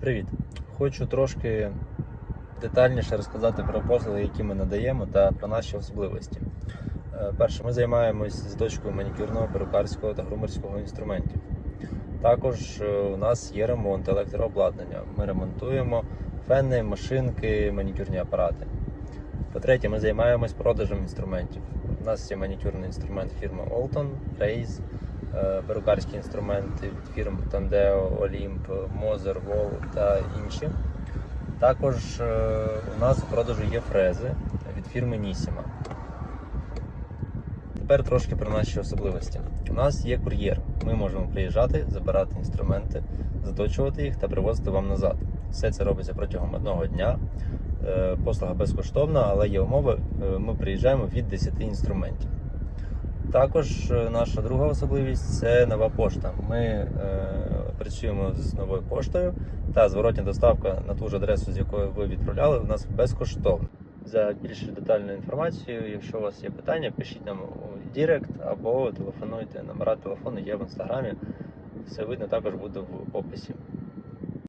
Привіт! Хочу трошки детальніше розказати про послуги, які ми надаємо, та про наші особливості. Е, Перше, ми займаємось з точкою манікюрного, перукарського та грумерського інструментів. Також е, у нас є ремонт електрообладнання. Ми ремонтуємо фени, машинки, манікюрні апарати. По-третє, ми займаємось продажем інструментів. У нас є манікюрний інструмент фірми Olton, Raze, е, перукарські інструменти від фірм Tandeo, Olymp, Moser, Wall та інші. Також е, у нас у продажу є фрези від фірми Nissima. Тепер трошки про наші особливості. У нас є кур'єр. Ми можемо приїжджати, забирати інструменти, заточувати їх та привозити вам назад. Все це робиться протягом одного дня. Е, Послуга безкоштовна, але є умови. е, Ми приїжджаємо від 10 інструментів. Також е, наша друга особливість це нова пошта. Ми е, працюємо з новою поштою та зворотня доставка на ту ж адресу, з якої ви відправляли, у нас безкоштовна. За більш детальною інформацією, якщо у вас є питання, пишіть нам у Директ або телефонуйте. Номера телефону є в інстаграмі. Все видно також буде в описі.